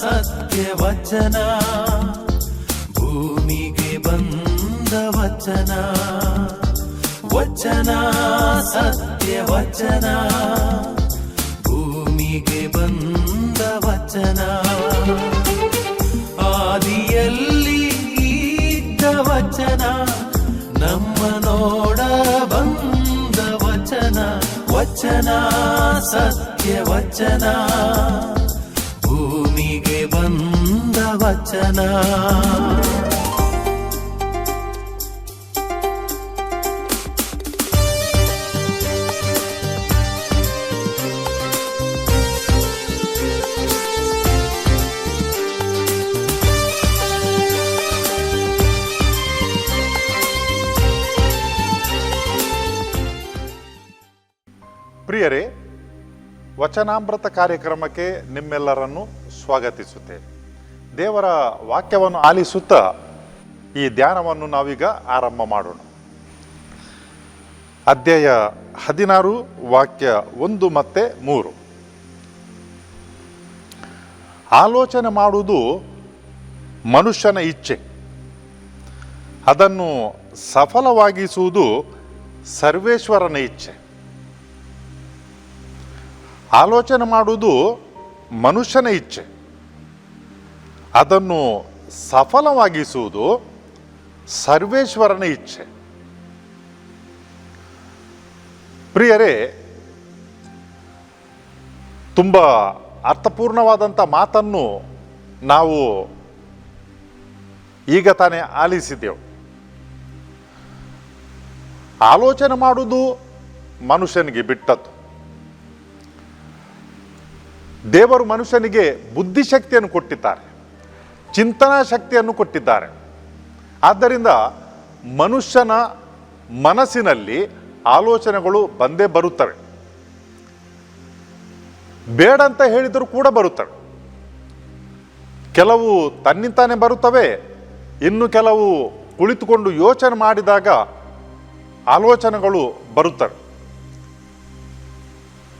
ಸತ್ಯ ವಚನ, ಭೂಮಿಗೆ ಬಂದ ವಚನ ವಚನ, ಸತ್ಯ ವಚನ, ಭೂಮಿಗೆ ಬಂದ ವಚನ. ಆದಿಯಲ್ಲಿ ಇದ್ದ ವಚನ, ನಮ್ಮ ನೋಡ ಬಂದ ವಚನ ವಚನ, ಸತ್ಯ ವಚನ. ವಚನ. ಪ್ರಿಯರೇ ವಚನಾಮೃತ ಕಾರ್ಯಕ್ರಮಕ್ಕೆ ನಿಮ್ಮೆಲ್ಲರನ್ನು ಸ್ವಾಗತಿಸುತ್ತೇವೆ ದೇವರ ವಾಕ್ಯವನ್ನು ಆಲಿಸುತ್ತಾ ಈ ಧ್ಯಾನವನ್ನು ನಾವೀಗ ಆರಂಭ ಮಾಡೋಣ. ಅಧ್ಯಾಯ ಹದಿನಾರು, ವಾಕ್ಯ ಒಂದು ಮತ್ತೆ ಮೂರು. ಆಲೋಚನೆ ಮಾಡುವುದು ಮನುಷ್ಯನ ಇಚ್ಛೆ. ಅದನ್ನು ಸಫಲವಾಗಿಸುವುದು ಸರ್ವೇಶ್ವರನ ಇಚ್ಛೆ. ಆಲೋಚನೆ ಮಾಡುವುದು ಮನುಷ್ಯನ ಇಚ್ಛೆ. ಅದನ್ನು ಸಫಲವಾಗಿಸುವುದು ಸರ್ವೇಶ್ವರನ ಇಚ್ಛೆ. ಪ್ರಿಯರೇ, ತುಂಬ ಅರ್ಥಪೂರ್ಣವಾದಂಥ ಮಾತನ್ನು ನಾವು ಈಗ ತಾನೇ ಆಲಿಸಿದೆವು. ಆಲೋಚನೆ ಮಾಡುವುದು ಮನುಷ್ಯನಿಗೆ ಬಿಟ್ಟದ್ದು. ದೇವರು ಮನುಷ್ಯನಿಗೆ ಬುದ್ಧಿಶಕ್ತಿಯನ್ನು ಕೊಟ್ಟಿದ್ದಾರೆ. ಚಿಂತನಾ ಶಕ್ತಿಯನ್ನು ಕೊಟ್ಟಿದ್ದಾರೆ. ಆದ್ದರಿಂದ ಮನುಷ್ಯನ ಮನಸ್ಸಿನಲ್ಲಿ ಆಲೋಚನೆಗಳು ಬಂದೇ ಬರುತ್ತವೆ. ಬೇಡ ಅಂತ ಹೇಳಿದರೂ ಕೂಡ ಬರುತ್ತವೆ. ಕೆಲವು ತನ್ನಿಂತಾನೆ ಬರುತ್ತವೆ, ಇನ್ನು ಕೆಲವು ಕುಳಿತುಕೊಂಡು ಯೋಚನೆ ಮಾಡಿದಾಗ ಆಲೋಚನೆಗಳು ಬರುತ್ತವೆ.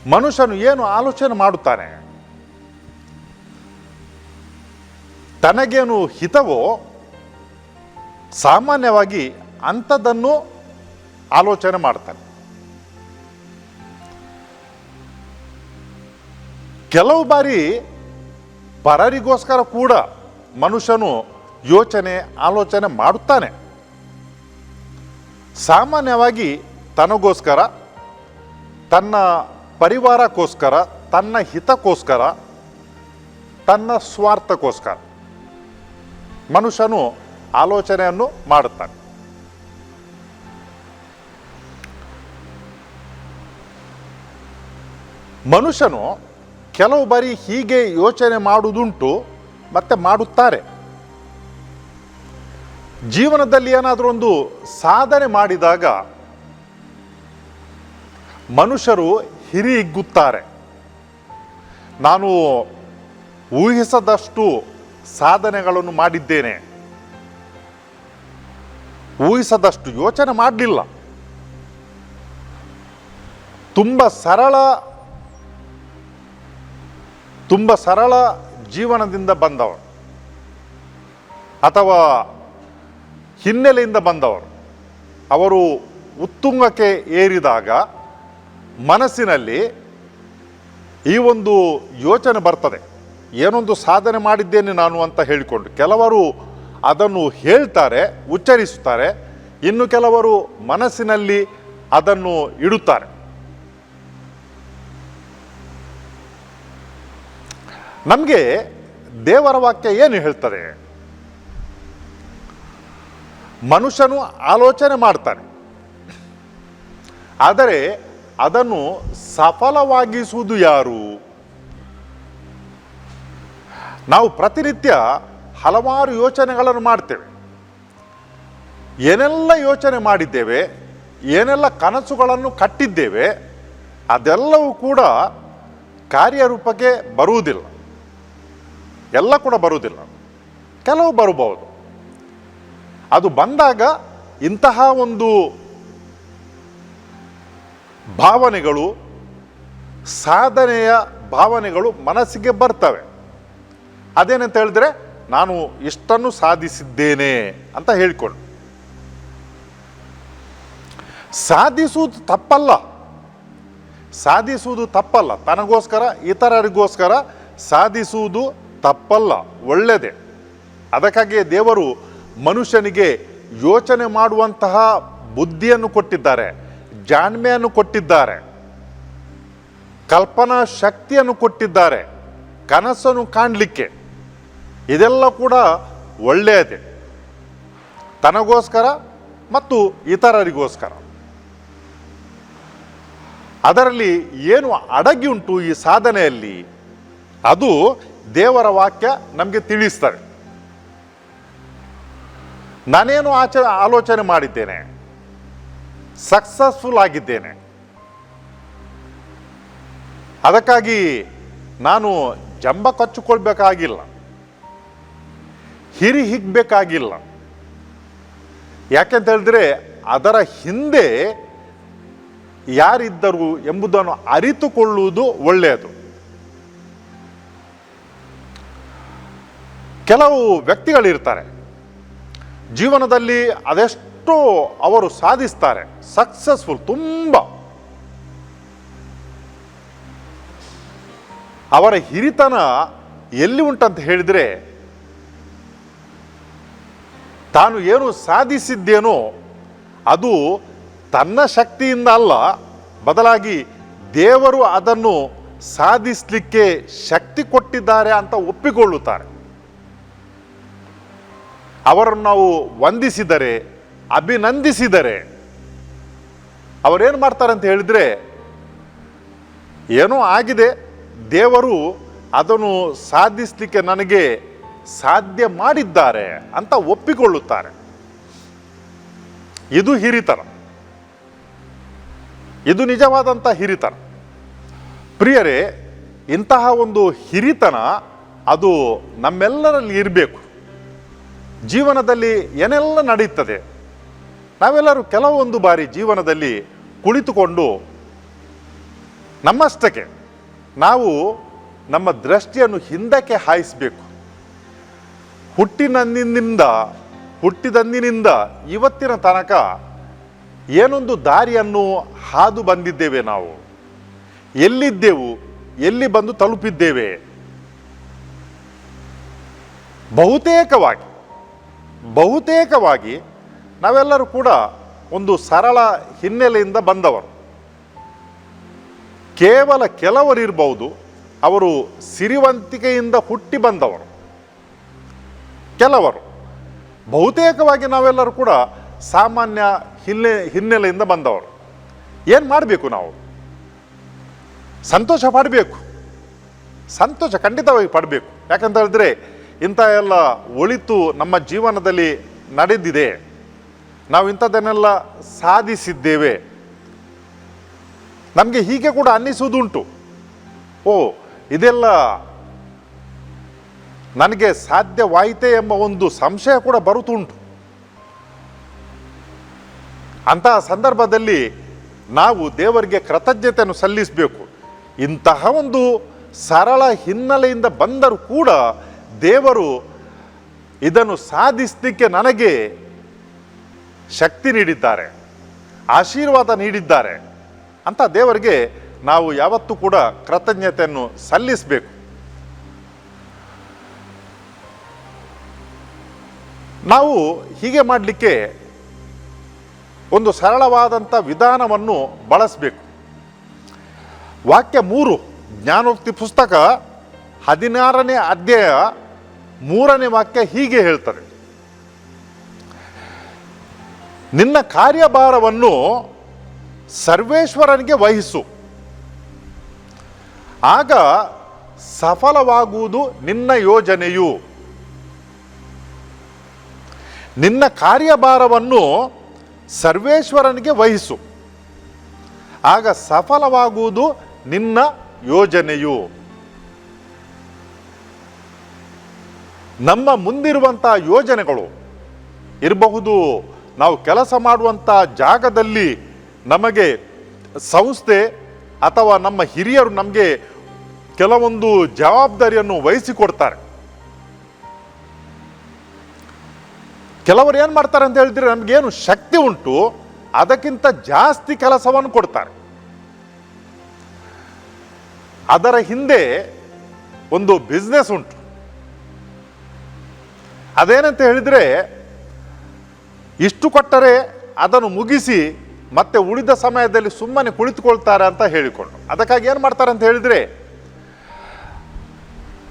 ಮನುಷ್ಯನು ಏನು ಆಲೋಚನೆ ಮಾಡುತ್ತಾನೆ? ತನಗೇನು ಹಿತವೋ ಸಾಮಾನ್ಯವಾಗಿ ಅಂಥದ್ದನ್ನು ಆಲೋಚನೆ ಮಾಡ್ತಾನೆ. ಕೆಲವು ಬಾರಿ ಪರರಿಗೋಸ್ಕರ ಕೂಡ ಮನುಷ್ಯನು ಯೋಚನೆ, ಆಲೋಚನೆ ಮಾಡುತ್ತಾನೆ. ಸಾಮಾನ್ಯವಾಗಿ ತನಗೋಸ್ಕರ, ತನ್ನ ಪರಿವಾರಕ್ಕೋಸ್ಕರ, ತನ್ನ ಹಿತಕ್ಕೋಸ್ಕರ, ತನ್ನ ಸ್ವಾರ್ಥಕ್ಕೋಸ್ಕರ. ಮನುಷ್ಯನು ಆಲೋಚನೆಯನ್ನು ಮಾಡುತ್ತಾನೆ. ಮನುಷ್ಯನು ಕೆಲವು ಬಾರಿ ಹೀಗೆ ಯೋಚನೆ ಮಾಡುವುದುಂಟು, ಮತ್ತೆ ಮಾಡುತ್ತಾರೆ. ಜೀವನದಲ್ಲಿ ಏನಾದರೂ ಒಂದು ಸಾಧನೆ ಮಾಡಿದಾಗ ಮನುಷ್ಯರು ಹಿರಿ ಹಿಗ್ಗುತ್ತಾರೆ ನಾನು ಊಹಿಸದಷ್ಟು ಸಾಧನೆಗಳನ್ನು ಮಾಡಿದ್ದೇನೆ. ಊಹಿಸದಷ್ಟು ಯೋಚನೆ ಮಾಡಲಿಲ್ಲ. ತುಂಬ ಸರಳ ತುಂಬ ಸರಳ ಜೀವನದಿಂದ ಬಂದವರು ಅಥವಾ ಹಿನ್ನೆಲೆಯಿಂದ ಬಂದವರು ಅವರು ಉತ್ತುಂಗಕ್ಕೆ ಏರಿದಾಗ ಮನಸ್ಸಿನಲ್ಲಿ ಈ ಒಂದು ಯೋಚನೆ ಬರ್ತದೆ. ಏನೊಂದು ಸಾಧನೆ ಮಾಡಿದ್ದೇನೆ ನಾನು ಅಂತ ಹೇಳಿಕೊಂಡು ಕೆಲವರು ಅದನ್ನು ಹೇಳ್ತಾರೆ, ಉಚ್ಚರಿಸುತ್ತಾರೆ, ಇನ್ನು ಕೆಲವರು ಮನಸ್ಸಿನಲ್ಲಿ ಅದನ್ನು ಇಡುತ್ತಾರೆ. ನಮಗೆ ದೇವರ ವಾಕ್ಯ ಏನು ಹೇಳ್ತದೆ? ಮನುಷ್ಯನು ಆಲೋಚನೆ ಮಾಡ್ತಾನೆ. ಆದರೆ ಅದನ್ನು ಸಫಲವಾಗಿಸುವುದು ಯಾರು? ನಾವು ಪ್ರತಿನಿತ್ಯ ಹಲವಾರು ಯೋಚನೆಗಳನ್ನು ಮಾಡ್ತೇವೆ. ಏನೆಲ್ಲ ಯೋಚನೆ ಮಾಡಿದ್ದೇವೆ, ಏನೆಲ್ಲ ಕನಸುಗಳನ್ನು ಕಟ್ಟಿದ್ದೇವೆ, ಅದೆಲ್ಲವೂ ಕೂಡ ಕಾರ್ಯರೂಪಕ್ಕೆ ಬರುವುದಿಲ್ಲ. ಎಲ್ಲ ಕೂಡ ಬರುವುದಿಲ್ಲ. ಕೆಲವು ಬರಬಹುದು. ಅದು ಬಂದಾಗ ಇಂತಹ ಒಂದು ಭಾವನೆಗಳು, ಸಾಧನೆಯ ಭಾವನೆಗಳು ಮನಸ್ಸಿಗೆ ಬರ್ತವೆ. ಅದೇನಂತ ಹೇಳಿದ್ರೆ, ನಾನು ಇಷ್ಟನ್ನು ಸಾಧಿಸಿದ್ದೇನೆ ಅಂತ ಹೇಳಿಕೊಂಡು ಸಾಧಿಸುವುದು ತಪ್ಪಲ್ಲ. ಸಾಧಿಸುವುದು ತಪ್ಪಲ್ಲ. ತನಗೋಸ್ಕರ, ಇತರರಿಗೋಸ್ಕರ ಸಾಧಿಸುವುದು ತಪ್ಪಲ್ಲ. ಒಳ್ಳೆಯದೆ ಅದಕ್ಕಾಗಿ ದೇವರು ಮನುಷ್ಯನಿಗೆ ಯೋಚನೆ ಮಾಡುವಂತಹ ಬುದ್ಧಿಯನ್ನು ಕೊಟ್ಟಿದ್ದಾರೆ, ಜಾಣ್ಮೆಯನ್ನು ಕೊಟ್ಟಿದ್ದಾರೆ, ಕಲ್ಪನಾ ಶಕ್ತಿಯನ್ನು ಕೊಟ್ಟಿದ್ದಾರೆ, ಕನಸನ್ನು ಕಾಣಲಿಕ್ಕೆ. ಇದೆಲ್ಲ ಕೂಡ ಒಳ್ಳೆಯದೇ. ತನಗೋಸ್ಕರ ಮತ್ತು ಇತರರಿಗೋಸ್ಕರ. ಅದರಲ್ಲಿ ಏನು ಅಡಗಿ ಉಂಟು ಈ ಸಾಧನೆಯಲ್ಲಿ? ಅದು ದೇವರ ವಾಕ್ಯ ನಮಗೆ ತಿಳಿಸ್ತದೆ. ನಾನೇನು ಆಚ, ಆಲೋಚನೆ ಮಾಡಿದ್ದೇನೆ? ಸಕ್ಸಸ್ಫುಲ್ ಆಗಿದ್ದೇನೆ. ಅದಕ್ಕಾಗಿ ನಾನು ಜಂಬ ಕಚ್ಚಿಕೊಳ್ಬೇಕಾಗಿಲ್ಲ. ಹಿರಿ ಹಿಗ್ಬೇಕಾಗಿಲ್ಲ. ಯಾಕೆಂತ ಹೇಳಿದ್ರೆ ಅದರ ಹಿಂದೆ ಯಾರಿದ್ದರು ಎಂಬುದನ್ನು ಅರಿತುಕೊಳ್ಳುವುದು ಒಳ್ಳೆಯದು. ಕೆಲವು ವ್ಯಕ್ತಿಗಳಿರ್ತಾರೆ. ಜೀವನದಲ್ಲಿ ಅದೆಷ್ಟೋ ಅವರು ಸಾಧಿಸ್ತಾರೆ. ಸಕ್ಸಸ್ಫುಲ್ ತುಂಬ. ಅವರ ಹಿರಿತನ ಎಲ್ಲಿ ಉಂಟಂತ ಹೇಳಿದರೆ ತಾನು ಏನು ಸಾಧಿಸಿದ್ದೇನೋ ಅದು ತನ್ನ ಶಕ್ತಿಯಿಂದ ಅಲ್ಲ, ಬದಲಾಗಿ ದೇವರು ಅದನ್ನು ಸಾಧಿಸಲಿಕ್ಕೆ ಶಕ್ತಿ ಕೊಟ್ಟಿದ್ದಾರೆ ಅಂತ ಒಪ್ಪಿಕೊಳ್ಳುತ್ತಾರೆ. ಅವರನ್ನು ನಾವು ವಂದಿಸಿದರೆ, ಅಭಿನಂದಿಸಿದರೆ ಅವರೇನು ಮಾಡ್ತಾರೆ ಅಂತ ಹೇಳಿದರೆ, ಏನೋ ಆಗಿದೆ, ದೇವರು ಅದನ್ನು ಸಾಧಿಸಲಿಕ್ಕೆ ನನಗೆ ಸಾಧ್ಯ ಮಾಡಿದ್ದಾರೆ ಅಂತ ಒಪ್ಪಿಕೊಳ್ಳುತ್ತಾರೆ. ಇದು ಹಿರಿತನ. ಇದು ನಿಜವಾದಂಥ ಹಿರಿತನ. ಪ್ರಿಯರೇ, ಇಂತಹ ಒಂದು ಹಿರಿತನ ಅದು ನಮ್ಮೆಲ್ಲರಲ್ಲಿ ಇರಬೇಕು. ಜೀವನದಲ್ಲಿ ಏನೆಲ್ಲ ನಡೆಯುತ್ತದೆ ನಾವೆಲ್ಲರೂ ಕೆಲವೊಂದು ಬಾರಿ ಜೀವನದಲ್ಲಿ ಕುಳಿತುಕೊಂಡು ನಮ್ಮಷ್ಟಕ್ಕೆ ನಾವು ನಮ್ಮ ದೃಷ್ಟಿಯನ್ನು ಹಿಂದಕ್ಕೆ ಹಾಯಿಸಬೇಕು. ಹುಟ್ಟಿನಂದಿನಿಂದ ಹುಟ್ಟಿದಂದಿನಿಂದ ಇವತ್ತಿನ ತನಕ ಏನೊಂದು ದಾರಿಯನ್ನು ಹಾದು ಬಂದಿದ್ದೇವೆ ನಾವು. ಎಲ್ಲಿದ್ದೆವು, ಎಲ್ಲಿ ಬಂದು ತಲುಪಿದ್ದೇವೆ? ಬಹುತೇಕವಾಗಿ ಬಹುತೇಕವಾಗಿ ನಾವೆಲ್ಲರೂ ಕೂಡ ಒಂದು ಸರಳ ಹಿನ್ನೆಲೆಯಿಂದ ಬಂದವರು. ಕೇವಲ ಕೆಲವರಿರ್ಬಹುದು ಅವರು ಸಿರಿವಂತಿಕೆಯಿಂದ ಹುಟ್ಟಿ ಬಂದವರು. ಕೆಲವರು, ಬಹುತೇಕವಾಗಿ ನಾವೆಲ್ಲರೂ ಕೂಡ ಸಾಮಾನ್ಯ ಹಿನ್ನೆ, ಹಿನ್ನೆಲೆಯಿಂದ ಬಂದವರು. ಏನು ಮಾಡಬೇಕು ನಾವು? ಸಂತೋಷ ಪಡಬೇಕು. ಸಂತೋಷ ಖಂಡಿತವಾಗಿ ಪಡಬೇಕು. ಯಾಕಂತ ಹೇಳಿದ್ರೆ, ಇಂಥ ಎಲ್ಲ ಒಳಿತು ನಮ್ಮ ಜೀವನದಲ್ಲಿ ನಡೆದಿದೆ. ನಾವು ಇಂಥದ್ದನ್ನೆಲ್ಲ ಸಾಧಿಸಿದ್ದೇವೆ. ನಮಗೆ ಹೀಗೆ ಕೂಡ ಅನ್ನಿಸುವುದುಂಟು. ಓ, ಇದೆಲ್ಲ ನನಗೆ ಸಾಧ್ಯವಾಯಿತೆ ಎಂಬ ಒಂದು ಸಂಶಯ ಕೂಡ ಬರುತ್ತುಂಟು. ಅಂತಹ ಸಂದರ್ಭದಲ್ಲಿ ನಾವು ದೇವರಿಗೆ ಕೃತಜ್ಞತೆಯನ್ನು ಸಲ್ಲಿಸಬೇಕು. ಇಂತಹ ಒಂದು ಸರಳ ಹಿನ್ನೆಲೆಯಿಂದ ಬಂದರೂ ಕೂಡ ದೇವರು ಇದನ್ನು ಸಾಧಿಸಲಿಕ್ಕೆ ನನಗೆ ಶಕ್ತಿ ನೀಡಿದ್ದಾರೆ, ಆಶೀರ್ವಾದ ನೀಡಿದ್ದಾರೆ ಅಂತ ದೇವರಿಗೆ ನಾವು ಯಾವತ್ತೂ ಕೂಡ ಕೃತಜ್ಞತೆಯನ್ನು ಸಲ್ಲಿಸಬೇಕು. ನಾವು ಹೀಗೆ ಮಾಡಲಿಕ್ಕೆ ಒಂದು ಸರಳವಾದಂಥ ವಿಧಾನವನ್ನು ಬಳಸಬೇಕು. ವಾಕ್ಯ ಮೂರು, ಜ್ಞಾನೋಕ್ತಿ ಪುಸ್ತಕ ಹದಿನಾರನೇ ಅಧ್ಯಾಯ ಮೂರನೇ ವಾಕ್ಯ ಹೀಗೆ ಹೇಳ್ತಾರೆ. ನಿನ್ನ ಕಾರ್ಯಭಾರವನ್ನು ಸರ್ವೇಶ್ವರನಿಗೆ ವಹಿಸು. ಆಗ ಸಫಲವಾಗುವುದು ನಿನ್ನ ಯೋಜನೆಯು. ನಿನ್ನ ಕಾರ್ಯಭಾರವನ್ನು ಸರ್ವೇಶ್ವರನಿಗೆ ವಹಿಸು. ಆಗ ಸಫಲವಾಗುವುದು ನಿನ್ನ ಯೋಜನೆಯು. ನಮ್ಮ ಮುಂದಿರುವಂಥ ಯೋಜನೆಗಳು ಇರಬಹುದು. ನಾವು ಕೆಲಸ ಮಾಡುವಂಥ ಜಾಗದಲ್ಲಿ ನಮಗೆ ಸಂಸ್ಥೆ ಅಥವಾ ನಮ್ಮ ಹಿರಿಯರು ನಮಗೆ ಕೆಲವೊಂದು ಜವಾಬ್ದಾರಿಯನ್ನು ವಹಿಸಿಕೊಡ್ತಾರೆ. ಕೆಲವರು ಏನು ಮಾಡ್ತಾರೆ ಅಂತ ಹೇಳಿದ್ರೆ, ನಮಗೇನು ಶಕ್ತಿ ಉಂಟು, ಅದಕ್ಕಿಂತ ಜಾಸ್ತಿ ಕೆಲಸವನ್ನು ಕೊಡ್ತಾರೆ. ಅದರ ಹಿಂದೆ ಒಂದು ಬಿಸ್ನೆಸ್ ಉಂಟು. ಅದೇನಂತ ಹೇಳಿದರೆ, ಇಷ್ಟು ಕೊಟ್ಟರೆ ಅದನ್ನು ಮುಗಿಸಿ ಮತ್ತೆ ಉಳಿದ ಸಮಯದಲ್ಲಿ ಸುಮ್ಮನೆ ಕುಳಿತುಕೊಳ್ತಾರೆ ಅಂತ ಹೇಳಿಕೊಂಡು. ಅದಕ್ಕಾಗಿ ಏನು ಮಾಡ್ತಾರೆ ಅಂತ ಹೇಳಿದರೆ,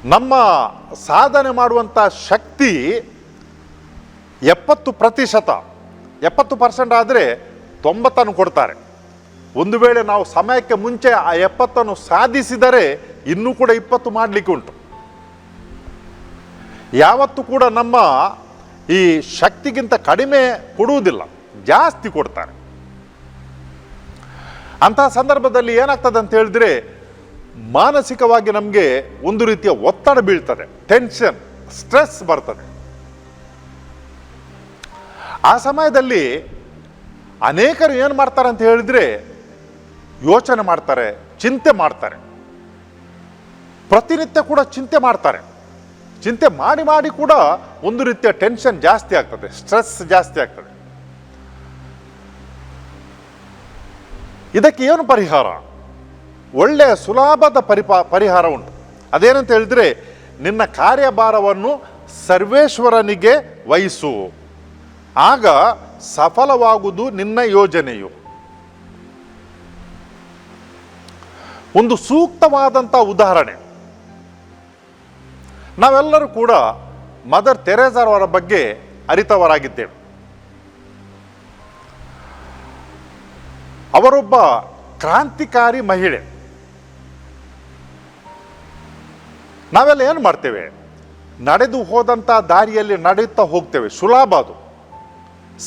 ನಮ್ಮ ಸಾಧನೆ ಮಾಡುವಂಥ ಶಕ್ತಿ ಎಪ್ಪತ್ತು ಪ್ರತಿಶತ, ಎಪ್ಪತ್ತು ಪರ್ಸೆಂಟ್ ಆದರೆ ತೊಂಬತ್ತನ್ನು ಕೊಡ್ತಾರೆ. ಒಂದು ವೇಳೆ ನಾವು ಸಮಯಕ್ಕೆ ಮುಂಚೆ ಆ ಎಪ್ಪತ್ತನ್ನು ಸಾಧಿಸಿದರೆ ಇನ್ನೂ ಕೂಡ ಇಪ್ಪತ್ತು ಮಾಡಲಿಕ್ಕೆ ಉಂಟು. ಯಾವತ್ತೂ ಕೂಡ ನಮ್ಮ ಈ ಶಕ್ತಿಗಿಂತ ಕಡಿಮೆ ಕೊಡುವುದಿಲ್ಲ, ಜಾಸ್ತಿ ಕೊಡ್ತಾರೆ. ಅಂತಹ ಸಂದರ್ಭದಲ್ಲಿ ಏನಾಗ್ತದೆ ಅಂತ ಹೇಳಿದ್ರೆ, ಮಾನಸಿಕವಾಗಿ ನಮಗೆ ಒಂದು ರೀತಿಯ ಒತ್ತಡ ಬೀಳ್ತದೆ ಟೆನ್ಷನ್ ಸ್ಟ್ರೆಸ್ ಬರ್ತದೆ. ಆ ಸಮಯದಲ್ಲಿ ಅನೇಕರು ಏನು ಮಾಡ್ತಾರೆ ಅಂತ ಹೇಳಿದ್ರೆ ಯೋಚನೆ ಮಾಡ್ತಾರೆ, ಚಿಂತೆ ಮಾಡ್ತಾರೆ. ಪ್ರತಿನಿತ್ಯ ಕೂಡ ಚಿಂತೆ ಮಾಡ್ತಾರೆ. ಚಿಂತೆ ಮಾಡಿ ಮಾಡಿ ಕೂಡ ಒಂದು ರೀತಿಯ ಟೆನ್ಷನ್ ಜಾಸ್ತಿ ಆಗ್ತದೆ ಸ್ಟ್ರೆಸ್ ಜಾಸ್ತಿ ಆಗ್ತದೆ. ಇದಕ್ಕೆ ಏನು ಪರಿಹಾರ? ಒಳ್ಳೆಯ ಸುಲಭದ ಪರಿಪಾ, ಪರಿಹಾರ ಉಂಟು. ಅದೇನಂತ ಹೇಳಿದ್ರೆ, ನಿನ್ನ ಕಾರ್ಯಭಾರವನ್ನು ಸರ್ವೇಶ್ವರನಿಗೆ ವಹಿಸು. ಆಗ ಸಫಲವಾಗುವುದು ನಿನ್ನ ಯೋಜನೆಯು. ಒಂದು ಸೂಕ್ತವಾದಂಥ ಉದಾಹರಣೆ. ನಾವೆಲ್ಲರೂ ಕೂಡ ಮದರ್ ತೆರೇಸರವರ ಬಗ್ಗೆ ಅರಿತವರಾಗಿದ್ದೇವೆ. ಅವರೊಬ್ಬ ಕ್ರಾಂತಿಕಾರಿ ಮಹಿಳೆ. ನಾವೆಲ್ಲ ಏನು ಮಾಡ್ತೇವೆ? ನಡೆದು ಹೋದಂಥ ದಾರಿಯಲ್ಲಿ ನಡೆಯುತ್ತಾ ಹೋಗ್ತೇವೆ. ಸುಲಭ ಅದು.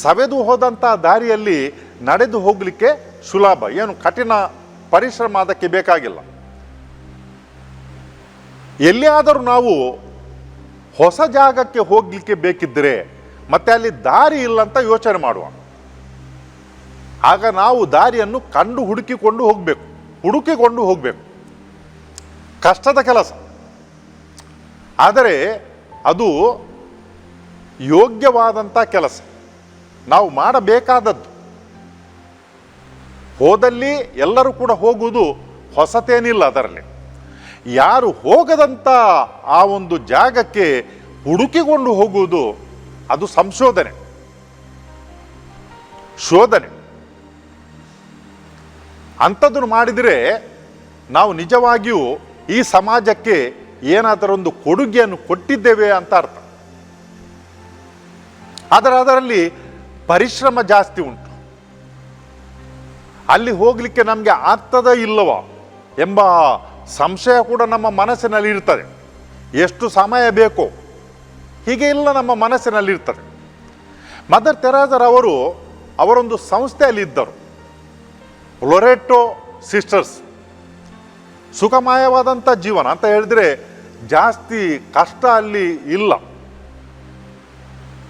ಸವೆದು ಹೋದಂಥ ದಾರಿಯಲ್ಲಿ ನಡೆದು ಹೋಗಲಿಕ್ಕೆ ಸುಲಭ. ಏನು ಕಠಿಣ ಪರಿಶ್ರಮ ಅದಕ್ಕೆ ಬೇಕಾಗಿಲ್ಲ. ಎಲ್ಲಿಯಾದರೂ ನಾವು ಹೊಸ ಜಾಗಕ್ಕೆ ಹೋಗಲಿಕ್ಕೆ ಬೇಕಿದ್ದರೆ ಮತ್ತೆ ಅಲ್ಲಿ ದಾರಿ ಇಲ್ಲ ಅಂತ ಯೋಚನೆ ಮಾಡುವ. ಆಗ ನಾವು ದಾರಿಯನ್ನು ಕಂಡು ಹುಡುಕಿಕೊಂಡು ಹೋಗಬೇಕು. ಹುಡುಕಿಕೊಂಡು ಹೋಗಬೇಕು. ಕಷ್ಟದ ಕೆಲಸ. ಆದರೆ ಅದು ಯೋಗ್ಯವಾದಂಥ ಕೆಲಸ. ನಾವು ಮಾಡಬೇಕಾದದ್ದು. ಹೋದಲ್ಲಿ ಎಲ್ಲರೂ ಕೂಡ ಹೋಗುವುದು ಹೊಸತೇನಿಲ್ಲ ಅದರಲ್ಲಿ. ಯಾರು ಹೋಗದಂಥ ಆ ಒಂದು ಜಾಗಕ್ಕೆ ಹುಡುಕಿಕೊಂಡು ಹೋಗುವುದು ಅದು ಸಂಶೋಧನೆ. ಶೋಧನೆ. ಅಂಥದ್ದನ್ನು ಮಾಡಿದರೆ ನಾವು ನಿಜವಾಗಿಯೂ ಈ ಸಮಾಜಕ್ಕೆ ಏನಾದರೊಂದು ಕೊಡುಗೆಯನ್ನು ಕೊಟ್ಟಿದ್ದೇವೆ ಅಂತ ಅರ್ಥ. ಆದರೆ ಅದರಲ್ಲಿ ಪರಿಶ್ರಮ ಜಾಸ್ತಿ ಉಂಟು. ಅಲ್ಲಿ ಹೋಗಲಿಕ್ಕೆ ನಮಗೆ ಆಗ್ತದ ಇಲ್ಲವ ಎಂಬ ಸಂಶಯ ಕೂಡ ನಮ್ಮ ಮನಸ್ಸಿನಲ್ಲಿ ಇರ್ತದೆ. ಎಷ್ಟು ಸಮಯ ಬೇಕೋ ಹೀಗೆ ಇಲ್ಲ ನಮ್ಮ ಮನಸ್ಸಿನಲ್ಲಿ ಇರ್ತದೆ. ಮದರ್ ತೆರಾಜರ್ ಅವರು ಅವರೊಂದು ಸಂಸ್ಥೆಯಲ್ಲಿ ಇದ್ದರು. ಲೊರೆಟೋ ಸಿಸ್ಟರ್ಸ್. ಸುಖಮಯವಾದಂಥ ಜೀವನ ಅಂತ ಹೇಳಿದ್ರೆ ಜಾಸ್ತಿ ಕಷ್ಟ ಅಲ್ಲಿ ಇಲ್ಲ.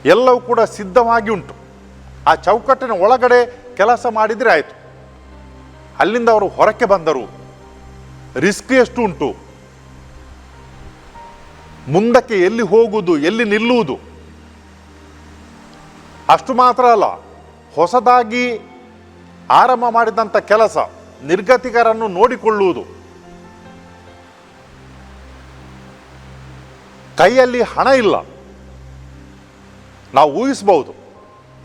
ಎಲ್ಲವೂ ಕೂಡ ಸಿದ್ಧವಾಗಿ ಉಂಟು. ಆ ಚೌಕಟ್ಟಿನ ಒಳಗಡೆ ಕೆಲಸ ಮಾಡಿದರೆ ಆಯಿತು. ಅಲ್ಲಿಂದ ಅವರು ಹೊರಕ್ಕೆ ಬಂದರು. ರಿಸ್ಕ್ ಎಷ್ಟು ಉಂಟು? ಮುಂದಕ್ಕೆ ಎಲ್ಲಿ ಹೋಗುವುದು, ಎಲ್ಲಿ ನಿಲ್ಲುವುದು? ಅಷ್ಟು ಮಾತ್ರ ಅಲ್ಲ, ಹೊಸದಾಗಿ ಆರಂಭ ಮಾಡಿದಂಥ ಕೆಲಸ, ನಿರ್ಗತಿಕರನ್ನು ನೋಡಿಕೊಳ್ಳುವುದು. ಕೈಯಲ್ಲಿ ಹಣ ಇಲ್ಲ. ನಾವು ಊಹಿಸಬಹುದು.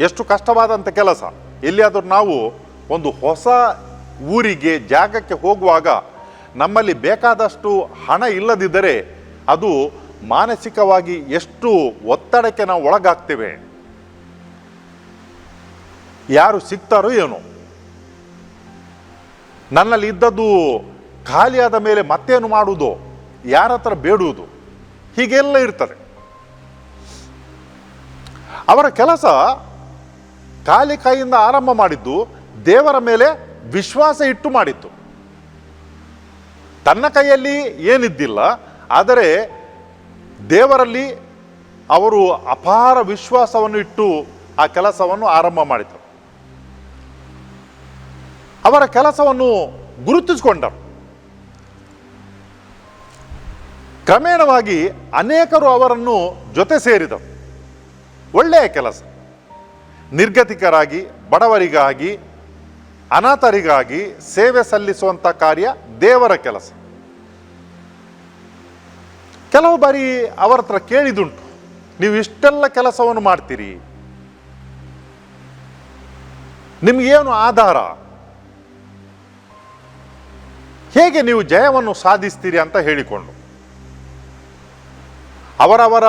ಎಷ್ಟು ಕಷ್ಟವಾದಂಥ ಕೆಲಸ. ಎಲ್ಲಿಯಾದರೂ ನಾವು ಒಂದು ಹೊಸ ಊರಿಗೆ, ಜಾಗಕ್ಕೆ ಹೋಗುವಾಗ ನಮ್ಮಲ್ಲಿ ಬೇಕಾದಷ್ಟು ಹಣ ಇಲ್ಲದಿದ್ದರೆ ಅದು ಮಾನಸಿಕವಾಗಿ ಎಷ್ಟು ಒತ್ತಡಕ್ಕೆ ನಾವು ಒಳಗಾಗ್ತೇವೆ. ಯಾರು ಸಿಗ್ತಾರೋ ಏನು. ನನ್ನಲ್ಲಿ ಇದ್ದದ್ದು ಖಾಲಿಯಾದ ಮೇಲೆ ಮತ್ತೇನು ಮಾಡುವುದು? ಯಾರ ಹತ್ರ ಬೇಡುವುದು? ಹೀಗೆಲ್ಲ ಇರ್ತದೆ. ಅವರ ಕೆಲಸ ಖಾಲಿ ಕೈಯಿಂದ ಆರಂಭ ಮಾಡಿದ್ದು ದೇವರ ಮೇಲೆ ವಿಶ್ವಾಸ ಇಟ್ಟು ಮಾಡಿತ್ತು. ತನ್ನ ಕೈಯಲ್ಲಿ ಏನಿದ್ದಿಲ್ಲ, ಆದರೆ ದೇವರಲ್ಲಿ ಅವರು ಅಪಾರ ವಿಶ್ವಾಸವನ್ನು ಇಟ್ಟು ಆ ಕೆಲಸವನ್ನು ಆರಂಭ ಮಾಡಿದರು. ಅವರ ಕೆಲಸವನ್ನು ಗುರುತಿಸಿಕೊಂಡರು. ಕ್ರಮೇಣವಾಗಿ ಅನೇಕರು ಅವರನ್ನು ಜೊತೆ ಸೇರಿದರು. ಒಳ್ಳೆಯ ಕೆಲಸ. ನಿರ್ಗತಿಕರಾಗಿ, ಬಡವರಿಗಾಗಿ, ಅನಾಥರಿಗಾಗಿ ಸೇವೆ ಸಲ್ಲಿಸುವಂಥ ಕಾರ್ಯ ದೇವರ ಕೆಲಸ. ಕೆಲವು ಬಾರಿ ಅವರ ಹತ್ರ ಕೇಳಿದುಂಟು ನೀವು ಇಷ್ಟೆಲ್ಲ ಕೆಲಸವನ್ನು ಮಾಡ್ತೀರಿ? ನಿಮಗೇನು ಆಧಾರ? ಹೇಗೆ ನೀವು ಜಯವನ್ನು ಸಾಧಿಸ್ತೀರಿ? ಅಂತ ಹೇಳಿಕೊಂಡು. ಅವರವರ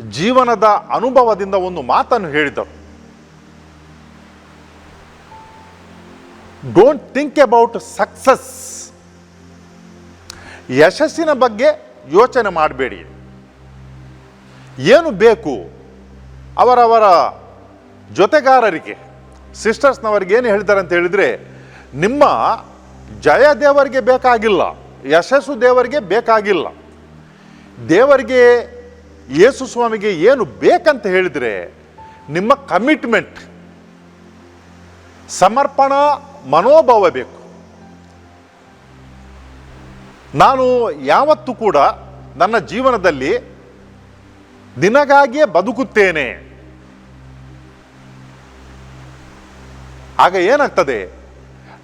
ಜೀವನದ ಅನುಭವದಿಂದ ಒಂದು ಮಾತನ್ನು ಹೇಳಿದರು. ಡೋಂಟ್ ಥಿಂಕ್ ಅಬೌಟ್ ಸಕ್ಸಸ್ ಯಶಸ್ಸಿನ ಬಗ್ಗೆ ಯೋಚನೆ ಮಾಡಬೇಡಿ. ಏನು ಬೇಕು? ಅವರವರ ಜೊತೆಗಾರರಿಗೆ ಸಿಸ್ಟರ್ಸ್ನವರಿಗೆ ಏನು ಹೇಳ್ತಾರೆ ಅಂತ ಹೇಳಿದರೆ, ನಿಮ್ಮ ಜಯ ದೇವರಿಗೆ ಬೇಕಾಗಿಲ್ಲ, ಯಶಸ್ಸು ದೇವರಿಗೆ ಬೇಕಾಗಿಲ್ಲ. ದೇವರಿಗೆ ಯೇಸು ಸ್ವಾಮಿಗೆ ಏನು ಬೇಕಂತ ಹೇಳಿದರೆ ನಿಮ್ಮ ಕಮಿಟ್ಮೆಂಟ್, ಸಮರ್ಪಣಾ, ಮನೋಭಾವ ಬೇಕು. ನಾನು ಯಾವತ್ತೂ ಕೂಡ ನನ್ನ ಜೀವನದಲ್ಲಿ ನಿನಗಾಗಿಯೇ ಬದುಕುತ್ತೇನೆ. ಆಗ ಏನಾಗ್ತದೆ?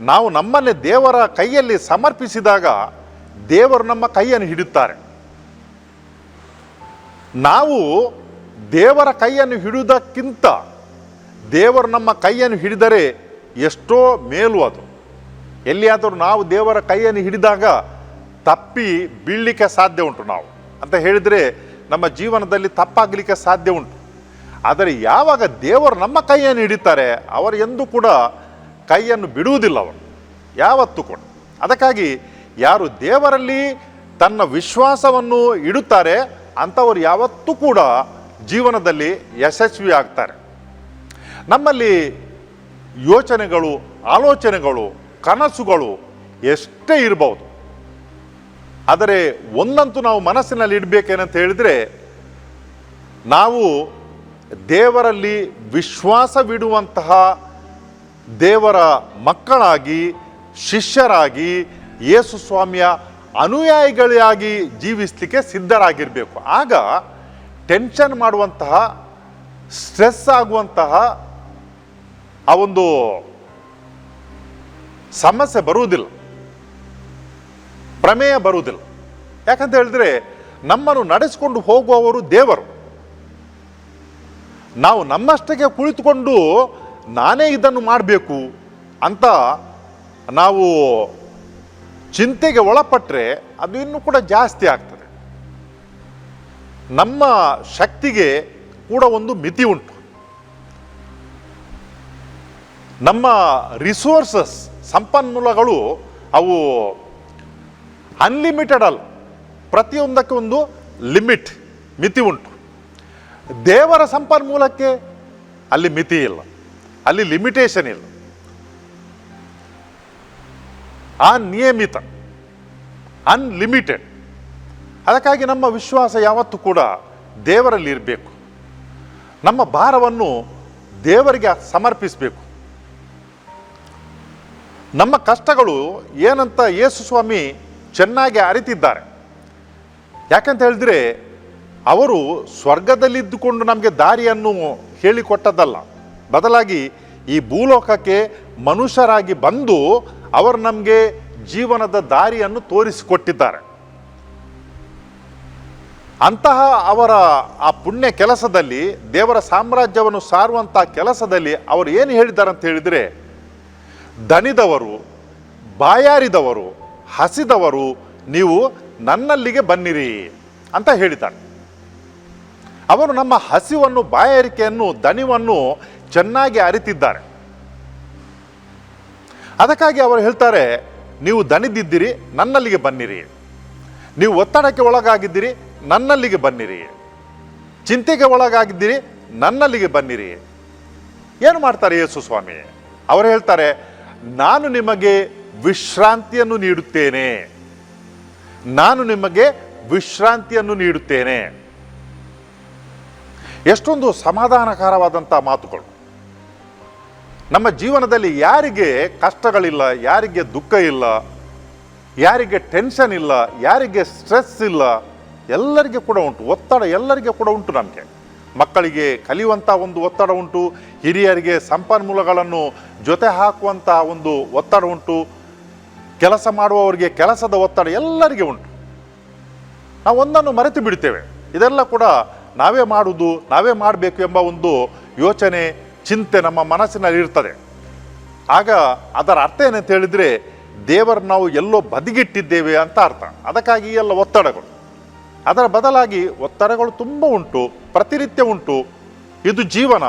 ನಾವು ನಮ್ಮನ್ನೇ ದೇವರ ಕೈಯಲ್ಲಿ ಸಮರ್ಪಿಸಿದಾಗ ದೇವರು ನಮ್ಮ ಕೈಯನ್ನು ಹಿಡಿಯುತ್ತಾರೆ. ನಾವು ದೇವರ ಕೈಯನ್ನು ಹಿಡಿದಕ್ಕಿಂತ ದೇವರು ನಮ್ಮ ಕೈಯನ್ನು ಹಿಡಿದರೆ ಎಷ್ಟೋ ಮೇಲು ಅದು. ಎಲ್ಲಿಯಾದರೂ ನಾವು ದೇವರ ಕೈಯನ್ನು ಹಿಡಿದಾಗ ತಪ್ಪಿ ಬೀಳಲಿಕ್ಕೆ ಸಾಧ್ಯ ಉಂಟು ನಾವು. ಅಂತ ಹೇಳಿದರೆ ನಮ್ಮ ಜೀವನದಲ್ಲಿ ತಪ್ಪಾಗಲಿಕ್ಕೆ ಸಾಧ್ಯ ಉಂಟು. ಆದರೆ ಯಾವಾಗ ದೇವರು ನಮ್ಮ ಕೈಯನ್ನು ಹಿಡಿತಾರೆ, ಅವರು ಎಂದೂ ಕೂಡ ಕೈಯನ್ನು ಬಿಡುವುದಿಲ್ಲ ಅವರು ಯಾವತ್ತೂ ಕೂಡ. ಅದಕ್ಕಾಗಿ ಯಾರು ದೇವರಲ್ಲಿ ತನ್ನ ವಿಶ್ವಾಸವನ್ನು ಇಡುತ್ತಾರೆ ಅಂಥವರು ಯಾವತ್ತೂ ಕೂಡ ಜೀವನದಲ್ಲಿ ಯಶಸ್ವಿ ಆಗ್ತಾರೆ. ನಮ್ಮಲ್ಲಿ ಯೋಚನೆಗಳು, ಆಲೋಚನೆಗಳು, ಕನಸುಗಳು ಎಷ್ಟೇ ಇರಬಹುದು ಆದರೆ ಒಂದಂತೂ ನಾವು ಮನಸ್ಸಿನಲ್ಲಿ ಇಡಬೇಕೇನಂತ ಹೇಳಿದರೆ, ನಾವು ದೇವರಲ್ಲಿ ವಿಶ್ವಾಸವಿಡುವಂತಹ ದೇವರ ಮಕ್ಕಳಾಗಿ, ಶಿಷ್ಯರಾಗಿ, ಯೇಸು ಸ್ವಾಮಿಯ ಅನುಯಾಯಿಗಳಾಗಿ ಜೀವಿಸಲಿಕ್ಕೆ ಸಿದ್ಧರಾಗಿರಬೇಕು. ಆಗ ಟೆನ್ಷನ್ ಮಾಡುವಂತಹ, ಸ್ಟ್ರೆಸ್ ಆಗುವಂತಹ ಆ ಒಂದು ಸಮಸ್ಯೆ ಬರುವುದಿಲ್ಲ. ಪ್ರಮೇಯ ಬರುವುದಿಲ್ಲ. ಯಾಕಂತ ಹೇಳಿದ್ರೆ ನಮ್ಮನ್ನು ನಡೆಸಿಕೊಂಡು ಹೋಗುವವರು ದೇವರು. ನಾವು ನಮ್ಮಷ್ಟಕ್ಕೆ ಕುಳಿತುಕೊಂಡು ನಾನೇ ಇದನ್ನು ಮಾಡಬೇಕು ಅಂತ ನಾವು ಚಿಂತೆಗೆ ಒಳಪಟ್ಟರೆ ಅದು ಇನ್ನೂ ಕೂಡ ಜಾಸ್ತಿ ಆಗ್ತದೆ. ನಮ್ಮ ಶಕ್ತಿಗೆ ಕೂಡ ಒಂದು ಮಿತಿ ಉಂಟು. ನಮ್ಮ ರಿಸೋರ್ಸಸ್ ಸಂಪನ್ಮೂಲಗಳು ಅವು ಅನ್ಲಿಮಿಟೆಡ್ ಅಲ್ಲ. ಪ್ರತಿಯೊಂದಕ್ಕೆ ಒಂದು ಲಿಮಿಟ್, ಮಿತಿ ಉಂಟು. ದೇವರ ಸಂಪನ್ಮೂಲಕ್ಕೆ ಅಲ್ಲಿ ಮಿತಿ ಇಲ್ಲ. ಅಲ್ಲಿ ಲಿಮಿಟೇಷನ್ ಇಲ್ಲ. ಅನಿಯಮಿತ, ಅನ್ಲಿಮಿಟೆಡ್. ಅದಕ್ಕಾಗಿ ನಮ್ಮ ವಿಶ್ವಾಸ ಯಾವತ್ತೂ ಕೂಡ ದೇವರಲ್ಲಿ ಇರಬೇಕು. ನಮ್ಮ ಭಾರವನ್ನು ದೇವರಿಗೆ ಸಮರ್ಪಿಸಬೇಕು. ನಮ್ಮ ಕಷ್ಟಗಳು ಏನಂತ ಯೇಸು ಸ್ವಾಮಿ ಚೆನ್ನಾಗಿ ಅರಿತಿದ್ದಾರೆ. ಯಾಕಂತ ಹೇಳಿದ್ರೆ, ಅವರು ಸ್ವರ್ಗದಲ್ಲಿದ್ದುಕೊಂಡು ನಮಗೆ ದಾರಿಯನ್ನು ಹೇಳಿಕೊಟ್ಟದ್ದಲ್ಲ. ಬದಲಾಗಿ ಈ ಭೂಲೋಕಕ್ಕೆ ಮನುಷ್ಯರಾಗಿ ಬಂದು ಅವರು ನಮಗೆ ಜೀವನದ ದಾರಿಯನ್ನು ತೋರಿಸಿಕೊಟ್ಟಿದ್ದಾರೆ. ಅಂತಹ ಅವರ ಆ ಪುಣ್ಯ ಕೆಲಸದಲ್ಲಿ, ದೇವರ ಸಾಮ್ರಾಜ್ಯವನ್ನು ಸಾರುವಂಥ ಕೆಲಸದಲ್ಲಿ ಅವರು ಏನು ಹೇಳಿದ್ದಾರೆ ಅಂತ ಹೇಳಿದರೆ, ದಣಿದವರು, ಬಾಯಾರಿದವರು, ಹಸಿದವರು, ನೀವು ನನ್ನಲ್ಲಿಗೆ ಬನ್ನಿರಿ ಅಂತ ಹೇಳಿದ್ದಾರೆ. ಅವರು ನಮ್ಮ ಹಸಿವನ್ನು, ಬಾಯಾರಿಕೆಯನ್ನು, ದಣಿವನ್ನು ಚೆನ್ನಾಗಿ ಅರಿತಿದ್ದಾರೆ. ಅದಕ್ಕಾಗಿ ಅವರು ಹೇಳ್ತಾರೆ, ನೀವು ದಣಿದಿದ್ದೀರಿ, ನನ್ನಲ್ಲಿಗೆ ಬನ್ನಿರಿ. ನೀವು ಒತ್ತಡಕ್ಕೆ ಒಳಗಾಗಿದ್ದೀರಿ, ನನ್ನಲ್ಲಿಗೆ ಬನ್ನಿರಿ. ಚಿಂತೆಗೆ ಒಳಗಾಗಿದ್ದೀರಿ, ನನ್ನಲ್ಲಿಗೆ ಬನ್ನಿರಿ. ಏನು ಮಾಡ್ತಾರೆ ಯೇಸು ಸ್ವಾಮಿ? ಅವರು ಹೇಳ್ತಾರೆ, ನಾನು ನಿಮಗೆ ವಿಶ್ರಾಂತಿಯನ್ನು ನೀಡುತ್ತೇನೆ. ನಾನು ನಿಮಗೆ ವಿಶ್ರಾಂತಿಯನ್ನು ನೀಡುತ್ತೇನೆ. ಎಷ್ಟೊಂದು ಸಮಾಧಾನಕರವಾದಂಥ ಮಾತುಗಳು. ನಮ್ಮ ಜೀವನದಲ್ಲಿ ಯಾರಿಗೆ ಕಷ್ಟಗಳಿಲ್ಲ, ಯಾರಿಗೆ ದುಃಖ ಇಲ್ಲ, ಯಾರಿಗೆ ಟೆನ್ಷನ್ ಇಲ್ಲ, ಯಾರಿಗೆ ಸ್ಟ್ರೆಸ್ ಇಲ್ಲ, ಎಲ್ಲರಿಗೆ ಕೂಡ ಉಂಟು. ಒತ್ತಡ ಎಲ್ಲರಿಗೆ ಕೂಡ ಉಂಟು ನಮಗೆ. ಮಕ್ಕಳಿಗೆ ಕಲಿಯುವಂಥ ಒಂದು ಒತ್ತಡ ಉಂಟು, ಹಿರಿಯರಿಗೆ ಸಂಪನ್ಮೂಲಗಳನ್ನು ಜೊತೆ ಹಾಕುವಂಥ ಒಂದು ಒತ್ತಡ ಉಂಟು, ಕೆಲಸ ಮಾಡುವವರಿಗೆ ಕೆಲಸದ ಒತ್ತಡ ಎಲ್ಲರಿಗೆ ಉಂಟು. ನಾವು ಒಂದನ್ನು ಮರೆತು ಬಿಡ್ತೇವೆ. ಇದೆಲ್ಲ ಕೂಡ ನಾವೇ ಮಾಡುವುದು ನಾವೇ ಮಾಡಬೇಕು ಎಂಬ ಒಂದು ಯೋಚನೆ ಚಿಂತೆ ನಮ್ಮ ಮನಸ್ಸಿನಲ್ಲಿ ಇರ್ತದೆ. ಆಗ ಅದರ ಅರ್ಥ ಏನಂತ ಹೇಳಿದರೆ ದೇವರು ನಾವು ಎಲ್ಲೋ ಬದಿಗಿಟ್ಟಿದ್ದೇವೆ ಅಂತ ಅರ್ಥ. ಅದಕ್ಕಾಗಿ ಎಲ್ಲ ಒತ್ತಡಗಳು. ಅದರ ಬದಲಾಗಿ ಒತ್ತಡಗಳು ತುಂಬ ಉಂಟು, ಪ್ರತಿನಿತ್ಯ ಉಂಟು. ಇದು ಜೀವನ.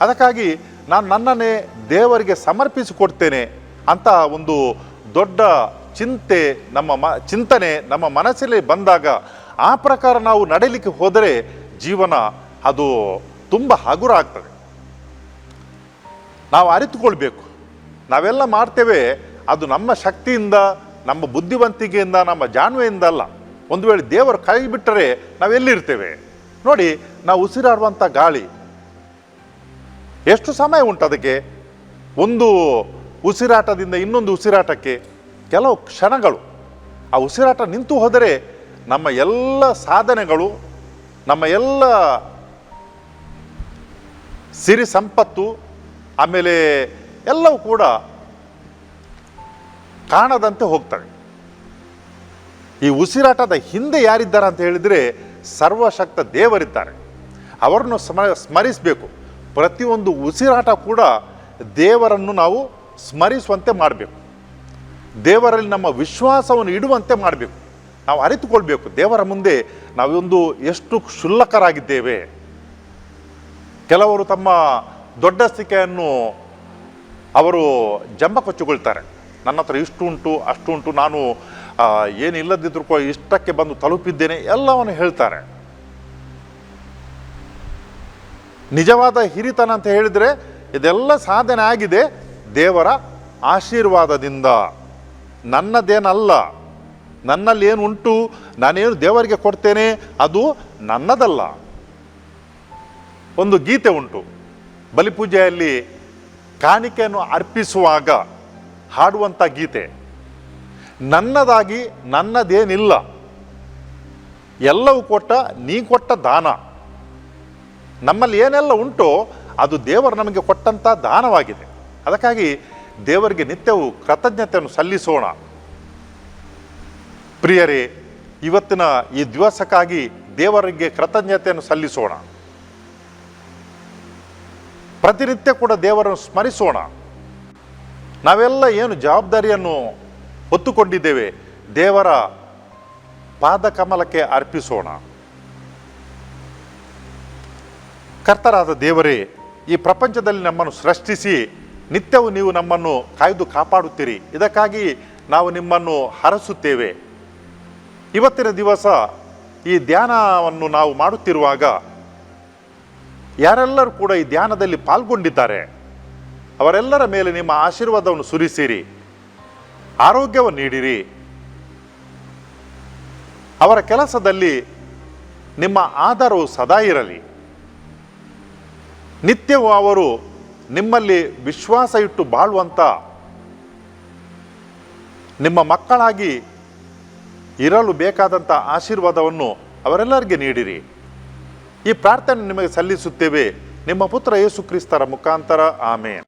ಅದಕ್ಕಾಗಿ ನಾನು ನನ್ನನ್ನೇ ದೇವರಿಗೆ ಸಮರ್ಪಿಸಿಕೊಡ್ತೇನೆ ಅಂತ ಒಂದು ದೊಡ್ಡ ಚಿಂತೆ ನಮ್ಮ ಮ, ಚಿಂತನೆ ನಮ್ಮ ಮನಸ್ಸಲ್ಲಿ ಬಂದಾಗ ಆ ಪ್ರಕಾರ ನಾವು ನಡೀಲಿಕ್ಕೆ ಹೋದರೆ ಜೀವನ ಅದು ತುಂಬ ಹಗುರ ಆಗ್ತದೆ. ನಾವು ಅರಿತುಕೊಳ್ಬೇಕು. ನಾವೆಲ್ಲ ಮಾಡ್ತೇವೆ, ಅದು ನಮ್ಮ ಶಕ್ತಿಯಿಂದ, ನಮ್ಮ ಬುದ್ಧಿವಂತಿಕೆಯಿಂದ, ನಮ್ಮ ಜಾಣ್ಮೆಯಿಂದ ಅಲ್ಲ. ಒಂದು ವೇಳೆ ದೇವರು ಕೈ ಬಿಟ್ಟರೆ ನಾವೆಲ್ಲಿರ್ತೇವೆ ನೋಡಿ, ನಾವು ಉಸಿರಾಡುವಂಥ ಗಾಳಿ. ಎಷ್ಟು ಸಮಯ ಉಂಟು ಅದಕ್ಕೆ? ಒಂದು ಉಸಿರಾಟದಿಂದ ಇನ್ನೊಂದು ಉಸಿರಾಟಕ್ಕೆ? ಕೆಲವು ಕ್ಷಣಗಳು. ಆ ಉಸಿರಾಟ ನಿಂತು ಹೋದರೆ ನಮ್ಮ ಎಲ್ಲ ಸಾಧನೆಗಳು, ನಮ್ಮ ಎಲ್ಲ ಸಿರಿ ಸಂಪತ್ತು ಆಮೇಲೆ ಎಲ್ಲವೂ ಕೂಡ ಕಾಣದಂತೆ ಹೋಗ್ತವೆ. ಈ ಉಸಿರಾಟದ ಹಿಂದೆ ಯಾರಿದ್ದಾರೆ ಅಂತ ಹೇಳಿದರೆ ಸರ್ವಶಕ್ತ ದೇವರಿದ್ದಾರೆ. ಅವರನ್ನು ಸ್ಮ, ಸ್ಮರಿಸಬೇಕು. ಪ್ರತಿಯೊಂದು ಉಸಿರಾಟ ಕೂಡ ದೇವರನ್ನು ನಾವು ಸ್ಮರಿಸುವಂತೆ ಮಾಡಬೇಕು. ದೇವರಲ್ಲಿ ನಮ್ಮ ವಿಶ್ವಾಸವನ್ನು ಇಡುವಂತೆ ಮಾಡಬೇಕು. ನಾವು ಅರಿತುಕೊಳ್ಬೇಕು. ದೇವರ ಮುಂದೆ ನಾವೊಂದು ಎಷ್ಟು ಕ್ಷುಲ್ಲಕರಾಗಿದ್ದೇವೆ. ಕೆಲವರು ತಮ್ಮ ದೊಡ್ಡಸ್ತಿಕೆಯನ್ನು ಅವರು ಜಂಬ ಕೊಚ್ಚಿಕೊಳ್ತಾರೆ ನನ್ನ ಹತ್ರ ಇಷ್ಟು ಉಂಟು, ಅಷ್ಟು ಉಂಟು, ನಾನು ಏನಿಲ್ಲದಿದ್ರೂ ಕೂಡ ಇಷ್ಟಕ್ಕೆ ಬಂದು ತಲುಪಿದ್ದೇನೆ, ಎಲ್ಲವನ್ನು ಹೇಳ್ತಾರೆ. ನಿಜವಾದ ಹಿರಿತನ ಅಂತ ಹೇಳಿದರೆ, ಇದೆಲ್ಲ ಸಾಧನೆ ಆಗಿದೆ, ದೇವರ ಆಶೀರ್ವಾದದಿಂದ. ನನ್ನದೇನಲ್ಲ, ನನ್ನಲ್ಲಿ ಏನು ಉಂಟು, ನಾನೇನು ದೇವರಿಗೆ ಕೊಡ್ತೇನೆ, ಅದು ನನ್ನದಲ್ಲ. ಒಂದು ಗೀತೆ ಉಂಟು. ಬಲಿಪೂಜೆಯಲ್ಲಿ ಕಾಣಿಕೆಯನ್ನು ಅರ್ಪಿಸುವಾಗ ಹಾಡುವಂಥ ಗೀತೆ. ನನ್ನದಾಗಿ ನನ್ನದೇನಿಲ್ಲ. ಎಲ್ಲವೂ ಕೊಟ್ಟ ನೀ ಕೊಟ್ಟ ದಾನ. ನಮ್ಮಲ್ಲಿ ಏನೆಲ್ಲ ಉಂಟೋ ಅದು ದೇವರು ನಮಗೆ ಕೊಟ್ಟಂಥ ದಾನವಾಗಿದೆ. ಅದಕ್ಕಾಗಿ ದೇವರಿಗೆ ನಿತ್ಯವೂ ಕೃತಜ್ಞತೆಯನ್ನು ಸಲ್ಲಿಸೋಣ. ಪ್ರಿಯರೇ, ಇವತ್ತಿನ ಈ ದಿವಸಕ್ಕಾಗಿ ದೇವರಿಗೆ ಕೃತಜ್ಞತೆಯನ್ನು ಸಲ್ಲಿಸೋಣ. ಪ್ರತಿನಿತ್ಯ ಕೂಡ ದೇವರನ್ನು ಸ್ಮರಿಸೋಣ. ನಾವೆಲ್ಲ ಏನು ಜವಾಬ್ದಾರಿಯನ್ನು ಹೊತ್ತುಕೊಂಡಿದ್ದೇವೆ, ದೇವರ ಪಾದಕಮಲಕ್ಕೆ ಅರ್ಪಿಸೋಣ. ಕರ್ತರಾದ ದೇವರೇ, ಈ ಪ್ರಪಂಚದಲ್ಲಿ ನಮ್ಮನ್ನು ಸೃಷ್ಟಿಸಿ, ನಿತ್ಯವೂ ನೀವು ನಮ್ಮನ್ನು ಕಾಯ್ದು ಕಾಪಾಡುತ್ತೀರಿ. ಇದಕ್ಕಾಗಿ ನಾವು ನಿಮ್ಮನ್ನು ಹರಸುತ್ತೇವೆ. ಇವತ್ತಿನ ದಿವಸ ಈ ಧ್ಯಾನವನ್ನು ನಾವು ಮಾಡುತ್ತಿರುವಾಗ ಯಾರೆಲ್ಲರೂ ಕೂಡ ಈ ಧ್ಯಾನದಲ್ಲಿ ಪಾಲ್ಗೊಂಡಿದ್ದಾರೆ. ಅವರೆಲ್ಲರ ಮೇಲೆ ನಿಮ್ಮ ಆಶೀರ್ವಾದವನ್ನು ಸುರಿಸಿರಿ. ಆರೋಗ್ಯವನ್ನು ನೀಡಿರಿ. ಅವರ ಕೆಲಸದಲ್ಲಿ ನಿಮ್ಮ ಆಧಾರವು ಸದಾ ಇರಲಿ. ನಿತ್ಯವೂ ಅವರು ನಿಮ್ಮಲ್ಲಿ ವಿಶ್ವಾಸ ಇಟ್ಟು ಬಾಳುವಂಥ ನಿಮ್ಮ ಮಕ್ಕಳಾಗಿ ಇರಲು ಬೇಕಾದಂಥ ಆಶೀರ್ವಾದವನ್ನು ಅವರೆಲ್ಲರಿಗೆ ನೀಡಿರಿ. ಈ ಪ್ರಾರ್ಥನೆ ನಿಮಗೆ ಸಲ್ಲಿಸುತ್ತೇವೆ. ನಿಮ್ಮ ಪುತ್ರ ಯೇಸು ಕ್ರಿಸ್ತರ ಮುಖಾಂತರ. ಆಮೇನ್.